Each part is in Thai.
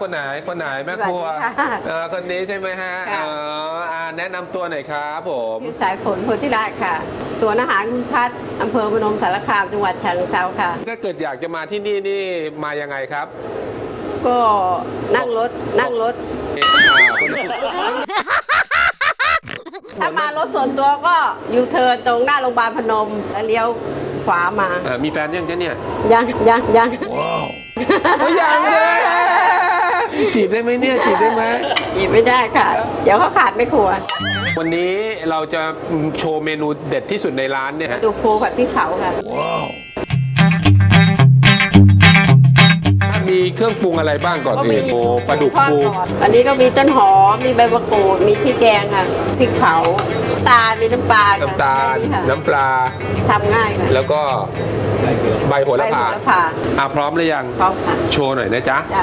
คนไหนแม่ครัวสวัสดีค่ะเออคนนี้ใช่ไหมฮะค่ะเอออ่าแนะนำตัวหน่อยครับผมชื่อสายฝนโพธิราชค่ะสวนอาหารคุณพัฒน์อำเภอพนมสารคามจังหวัดฉะเชิงเทราค่ะ ถ้าเกิดอยากจะมาที่นี่นี่มายังไงครับ ก็นั่งรถนั่งรถอ่าคนนี้ถ้ามารถส่วนตัวก็ยูเทิร์นตรงหน้าโรงพยาบาลพนมแล้วเลี้ยวขวามาเอ่อมีแฟนยังจ๊ะเนี่ย ยังยังยัง ไม่ยังเลยจีบได้ไหมเนี่ยจีบได้ไหมอีกไม่ได้ค่ะ เดี๋ยวเขาขาดไม่ควร วันนี้เราจะโชว์เมนูเด็ดที่สุดในร้านเนี่ยฮะดูฟูผัดพริกเผาค่ะถ้า งปรุงอะไรบ้างก่อนก็อื่มีนโอ้ปลาดุกทอดฟูก่อนอันนี้ก็มีต้นหอม มีใบมะกรูด มีพริกแกงค่ะพริกเผาตาลมีน้ำปลาค่ะน้ำตาล แค่ค่ะน้ำปลา ทำง่ายค่ะแล้วก็ใบโหระพาใบโหระพาอะพร้อมหรือยัง พร้อมค่ะ โชว์หน่อยนะจ๊ะ ได้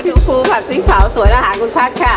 มาดูฟูผัดพริกเผาสวนอาหารคุณพัฒน์ค่ะ